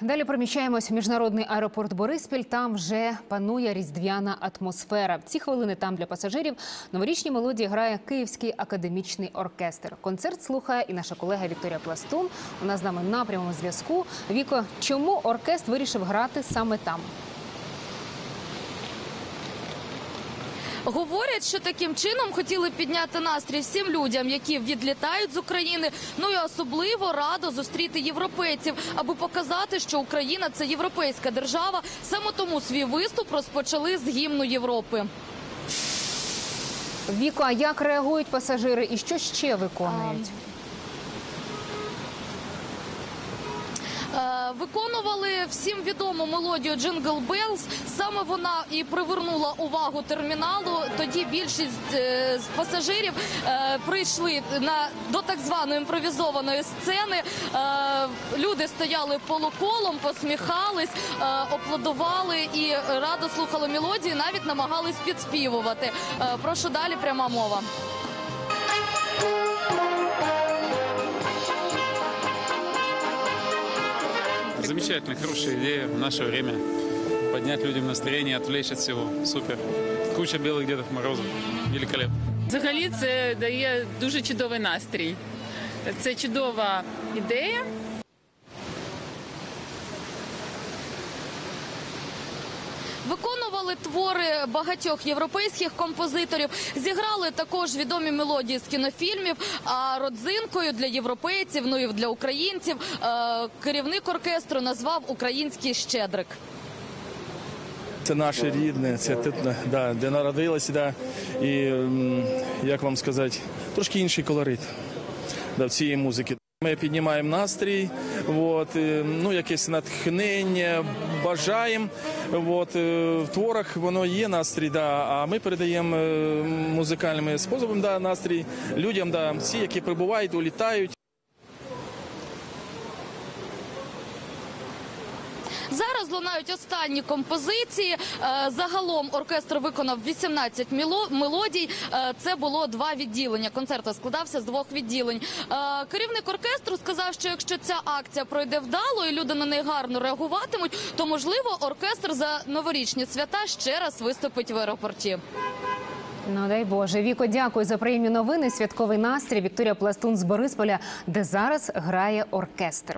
Далі приміщаємось в міжнародний аеропорт Бориспіль. Там вже панує різдвяна атмосфера. В ці хвилини там для пасажирів новорічні мелодії грає Київський академічний оркестр. Концерт слухає і наша колега Вікторія Пластун. Вона з нами на прямому зв'язку. Віко, чому оркестр вирішив грати саме там? Говорять, що таким чином хотіли підняти настрій всім людям, які відлітають з України. Ну і особливо радо зустріти європейців, аби показати, що Україна це європейська держава. Саме тому свій виступ розпочали з гімну Європи. Віко, а як реагують пасажири і що ще виконують? Виконували всім відому мелодію Джингл Белls. Саме вона і привернула увагу терміналу. Тоді більшість е, пасажирів е, прийшли на до так званої імпровізованої сцени. Е, Люди стояли полуколом, посміхались, е, аплодували і радо слухали мелодії, навіть намагались підспівувати. Е, Прошу далі пряма мова. Замечательно, хорошая идея в наше время. Поднять людям настроение, отвлечь от всего. Супер. Куча белых Дедов Морозов. Великолепно. Взагалі це дає дуже чудовий настрій. Це чудова ідея. Виконували твори багатьох європейських композиторів, зіграли також відомі мелодії з кінофільмів. А родзинкою для європейців, ну і для українців, е, керівник оркестру назвав український щедрик. Це наше рідне, це да, де народилися, да, і як вам сказати, трошки інший колорит да, в цієї музики. Ми піднімаємо настрій, от, ну, якесь натхнення, бажаємо. От, е, в творах воно є настрій, да, а ми передаємо е, музикальними способами да, настрій людям, да, всі, які прибувають, улітають. Зараз лунають останні композиції. Е, Загалом оркестр виконав 18 мело- мелодій. Е, Це було два відділення. Концерт складався з двох відділень. Е, Керівник оркестру сказав, що якщо ця акція пройде вдало і люди на неї гарно реагуватимуть, то можливо оркестр за новорічні свята ще раз виступить в аеропорті. Ну дай Боже, Віко, дякую за приємні новини. Святковий настрій. Вікторія Пластун з Борисполя, де зараз грає оркестр.